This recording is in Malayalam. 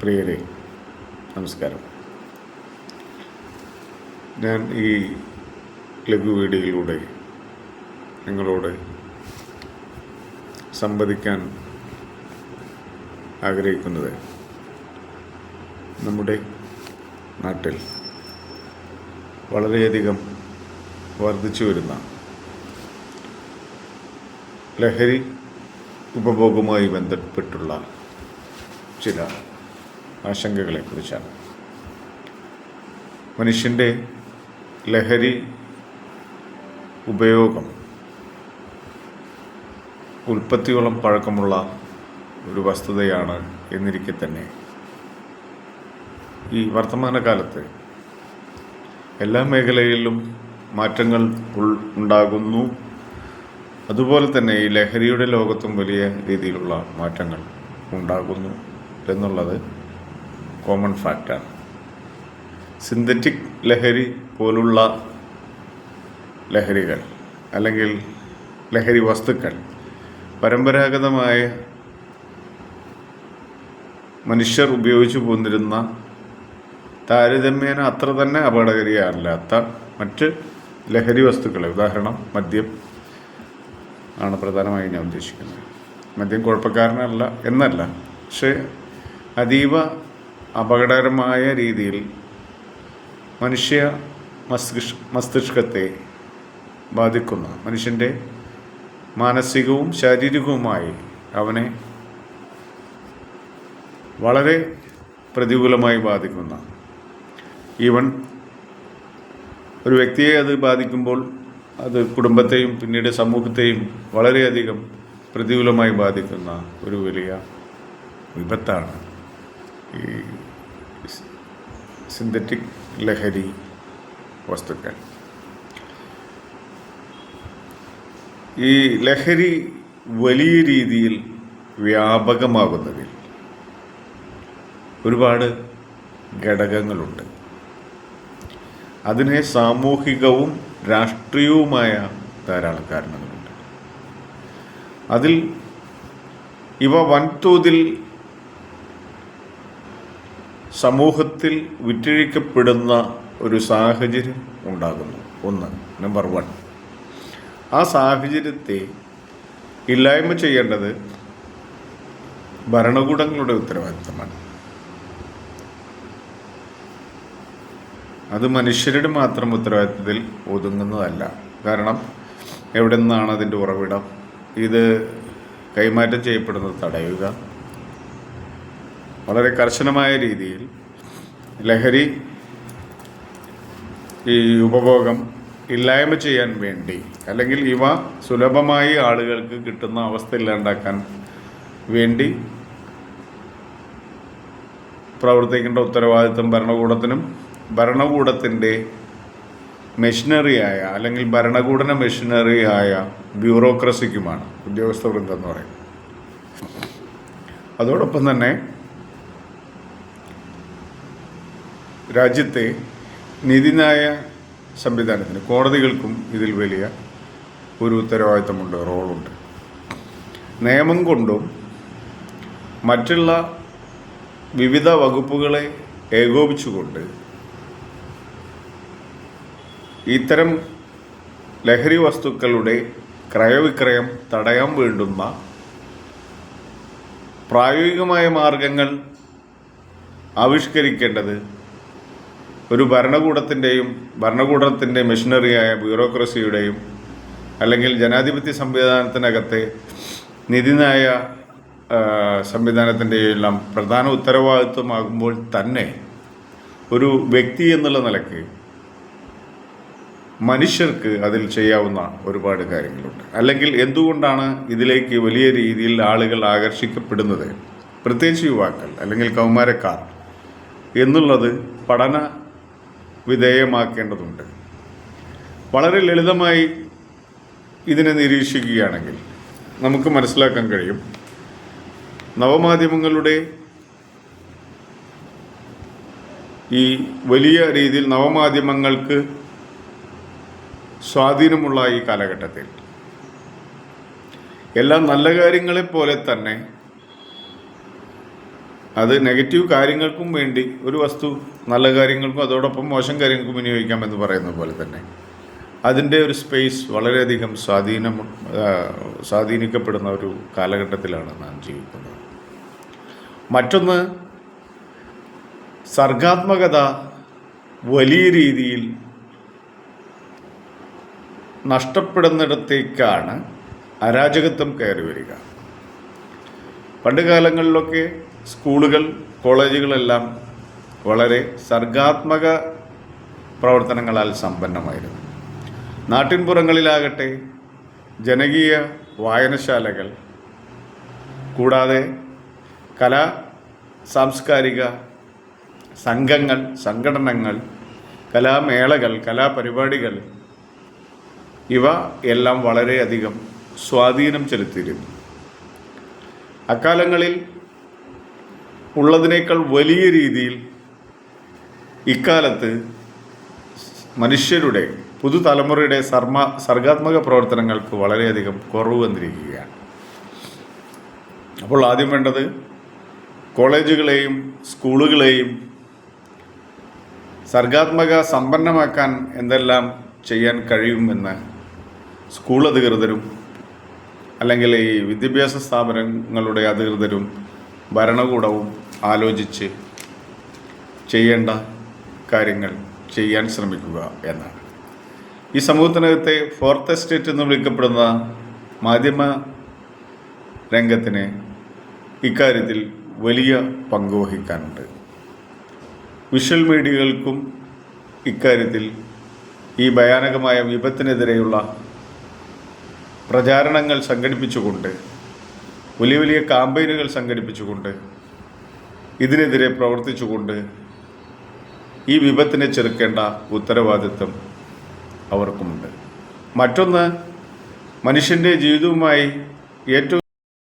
പ്രിയരെ നമസ്കാരം. ഞാൻ ഈ ലഘു വീഡിയോയിലൂടെ നിങ്ങളോട് സംവദിക്കാൻ ആഗ്രഹിക്കുന്നത് നമ്മുടെ നാട്ടിൽ വളരെയധികം വർദ്ധിച്ചു വരുന്ന ലഹരി ഉപഭോഗവുമായി ബന്ധപ്പെട്ടുള്ള ചില ആശങ്കകളെക്കുറിച്ചാണ്. മനുഷ്യന്റെ ലഹരി ഉപയോഗം ഉൽപ്പത്തിയോളം പഴക്കമുള്ള ഒരു വസ്തുതയാണ് എന്നിരിക്കെ തന്നെ. ഈ വർത്തമാനകാലത്ത് എല്ലാ മേഖലയിലും മാറ്റങ്ങൾ ഉണ്ടാകുന്നു. അതുപോലെ തന്നെ ഈ ലഹരിയുടെ ലോകത്തും വലിയ രീതിയിലുള്ള മാറ്റങ്ങൾ ഉണ്ടാകുന്നു എന്നുള്ളത് കോമൺ ഫാക്റ്റാണ്. സിന്തറ്റിക് ലഹരി പോലുള്ള ലഹരികൾ അല്ലെങ്കിൽ ലഹരി വസ്തുക്കൾ പരമ്പരാഗതമായ മനുഷ്യർ ഉപയോഗിച്ചു പോന്നിരുന്ന താരതമ്യേന അത്ര തന്നെ അപകടകരിയല്ലാത്ത മറ്റ് ലഹരി വസ്തുക്കളെ ഉദാഹരണം മദ്യം ആണ് പ്രധാനമായും ഞാൻ ഉദ്ദേശിക്കുന്നത്. മദ്യം കുഴപ്പക്കാരനല്ല എന്നല്ല പക്ഷേ അതീവ അപകടകരമായ രീതിയിൽ മനുഷ്യ മസ്തിഷ് മസ്തിഷ്കത്തെ ബാധിക്കുന്നു. മനുഷ്യന്റെ മാനസികവും ശാരീരികവുമായി അവനെ വളരെ പ്രതികൂലമായി ബാധിക്കുന്ന. ഈവൻ ഒരു വ്യക്തിയെ അത് ബാധിക്കുമ്പോൾ അത് കുടുംബത്തെയും പിന്നീട് സമൂഹത്തെയും വളരെയധികം പ്രതികൂലമായി ബാധിക്കുന്ന ഒരു വലിയ വിപത്താണ്. ഈ സിന്തറ്റിക് ലഹരി വസ്തുക്കൾ. ഈ ലഹരി വലിയ രീതിയിൽ വ്യാപകമാകുന്നതിൽ ഒരുപാട് ഘടകങ്ങളുണ്ട്. അതിനെ സാമൂഹികവും രാഷ്ട്രീയവുമായ ധാരാളം കാരണങ്ങളുണ്ട്. അതിൽ ഇവ വൻതോതിൽ സമൂഹത്തിൽ വിറ്റഴിക്കപ്പെടുന്ന ഒരു സാഹചര്യം ഉണ്ടാകുന്നു. ഒന്ന്. നമ്പർ വൺ ആ സാഹചര്യത്തെ ഇല്ലായ്മ ചെയ്യേണ്ടത് ഭരണകൂടങ്ങളുടെ ഉത്തരവാദിത്തമാണ്. അത് മനുഷ്യരുടെ മാത്രം ഉത്തരവാദിത്തത്തിൽ ഒതുങ്ങുന്നതല്ല. കാരണം എവിടെ നിന്നാണ് അതിന്റെ ഉറവിടം? ഇത് കൈമാറ്റം ചെയ്യപ്പെടുന്നത് തടയുക വളരെ കർശനമായ രീതിയിൽ ലഹരി ഈ ഉപഭോഗം ഇല്ലായ്മ ചെയ്യാൻ വേണ്ടി അല്ലെങ്കിൽ ഇവ സുലഭമായി ആളുകൾക്ക് കിട്ടുന്ന അവസ്ഥ ഇല്ലാണ്ടാക്കാൻ വേണ്ടി പ്രവർത്തിക്കേണ്ട ഉത്തരവാദിത്വം ഭരണകൂടത്തിനും ഭരണകൂടത്തിന്റെ മെഷീനറിയായ അല്ലെങ്കിൽ ഭരണകൂടന മെഷീനറിയായ ബ്യൂറോക്രസിക്കുമാണ് ഉദ്യോഗസ്ഥ വൃന്ദം എന്ന് പറയുന്നത്. അതോടൊപ്പം തന്നെ രാജ്യത്തെ നീതിന്യായ സംവിധാനത്തിന് കോടതികൾക്കും ഇതിൽ വലിയ ഒരു ഉത്തരവാദിത്തമുണ്ട് റോളുണ്ട്. നിയമം കൊണ്ടും മറ്റുള്ള വിവിധ വകുപ്പുകളെ ഏകോപിച്ചുകൊണ്ട് ഇത്തരം ലഹരി വസ്തുക്കളുടെ ക്രയവിക്രയം തടയാൻ വേണ്ടുന്ന പ്രായോഗികമായ മാർഗങ്ങൾ ആവിഷ്കരിക്കേണ്ടത് ഒരു ഭരണകൂടത്തിന്റെയും ഭരണകൂടത്തിന്റെ മെഷീനറിയായ ബ്യൂറോക്രസിയുടെയും അല്ലെങ്കിൽ ജനാധിപത്യ സംവിധാനത്തിനകത്തെ നിതിനായ സംവിധാനത്തിന്റെയും എല്ലാം പ്രധാന ഉത്തരവാദിത്വമാകുമ്പോൾ തന്നെ ഒരു വ്യക്തി എന്നുള്ള നിലയ്ക്ക് മനുഷ്യർക്ക് അതിൽ ചെയ്യാവുന്ന ഒരുപാട് കാര്യങ്ങളുണ്ട്. അല്ലെങ്കിൽ എന്തുകൊണ്ടാണ് ഇതിലേക്ക് വലിയ രീതിയിൽ ആളുകൾ ആകർഷിക്കപ്പെടുന്നത്? പ്രത്യേകിച്ച് യുവാക്കൾ അല്ലെങ്കിൽ കൗമാരക്കാർ എന്നുള്ളത് പഠന വിധേയമാക്കേണ്ടതുണ്ട്. വളരെ ലളിതമായി ഇതിനെ നിരീക്ഷിക്കുകയാണെങ്കിൽ നമുക്ക് മനസ്സിലാക്കാൻ കഴിയും. നവമാധ്യമങ്ങളുടെ ഈ വലിയ രീതിയിൽ നവമാധ്യമങ്ങൾക്ക് സ്വാധീനമുള്ള ഈ കാലഘട്ടത്തിൽ എല്ലാ നല്ല കാര്യങ്ങളെ പോലെ തന്നെ അത് നെഗറ്റീവ് കാര്യങ്ങൾക്കും വേണ്ടി ഒരു വസ്തു നല്ല കാര്യങ്ങൾക്കും അതോടൊപ്പം മോശം കാര്യങ്ങൾക്കും വിനിയോഗിക്കാം എന്ന് പറയുന്ന പോലെ തന്നെ. അതിന്റെ ഒരു സ്പേസ് വളരെയധികം സ്വാധീനം സ്വാധീനിക്കപ്പെടുന്ന ഒരു കാലഘട്ടത്തിലാണ് നാം ജീവിക്കുന്നത്. മറ്റൊന്ന് സർഗാത്മകത വലിയ രീതിയിൽ നഷ്ടപ്പെടുന്നിടത്തേക്കാണ് അരാജകത്വം കയറി വരിക. പണ്ട് കാലങ്ങളിലൊക്കെ സ്കൂളുകൾ കോളേജുകളെല്ലാം വളരെ സർഗാത്മക പ്രവർത്തനങ്ങളാൽ സമ്പന്നമായിരുന്നു. നാട്ടിൻപുറങ്ങളിലാകട്ടെ ജനകീയ വായനശാലകൾ കൂടാതെ കലാ സാംസ്കാരിക സംഘങ്ങൾ സംഘടനകൾ കലാമേളകൾ കലാപരിപാടികൾ ഇവ എല്ലാം വളരെയധികം സ്വാധീനം ചെലുത്തിയിരുന്നു. അക്കാലങ്ങളിൽ ഉള്ളതിനേക്കാൾ വലിയ രീതിയിൽ ഇക്കാലത്ത് മനുഷ്യരുടെ പുതുതലമുറയുടെ സർമ്മ സർഗാത്മക പ്രവർത്തനങ്ങൾക്ക് വളരെയധികം കുറവ് വന്നിരിക്കുകയാണ്. അപ്പോൾ ആദ്യം വേണ്ടത് കോളേജുകളെയും സ്കൂളുകളെയും സർഗാത്മക സമ്പന്നമാക്കാൻ എന്തെല്ലാം ചെയ്യാൻ കഴിയുമെന്ന് സ്കൂൾ അധികൃതരും അല്ലെങ്കിൽ ഈ വിദ്യാഭ്യാസ സ്ഥാപനങ്ങളുടെ അധികൃതരും ഭരണകൂടവും ആലോചിച്ച് ചെയ്യേണ്ട കാര്യങ്ങൾ ചെയ്യാൻ ശ്രമിക്കുക എന്നാണ്. ഈ സമൂഹത്തിനകത്തെ ഫോർത്ത് എസ്റ്റേറ്റ് എന്ന് വിളിക്കപ്പെടുന്ന മാധ്യമ രംഗത്തിന് ഇക്കാര്യത്തിൽ വലിയ പങ്ക് വഹിക്കാനുണ്ട്. വിഷ്വൽ മീഡിയകൾക്കും ഇക്കാര്യത്തിൽ ഈ ഭയാനകമായ വിപത്തിനെതിരെയുള്ള പ്രചാരണങ്ങൾ സംഘടിപ്പിച്ചുകൊണ്ട് വലിയ വലിയ കാമ്പയിനുകൾ സംഘടിപ്പിച്ചുകൊണ്ട് ഇതിനെതിരെ പ്രവർത്തിച്ചുകൊണ്ട് ഈ വിപത്തിനെ ചെറുക്കേണ്ട ഉത്തരവാദിത്വം അവർക്കുമുണ്ട്. മറ്റൊന്ന് മനുഷ്യന്റെ ജീവിതവുമായി ഏറ്റവും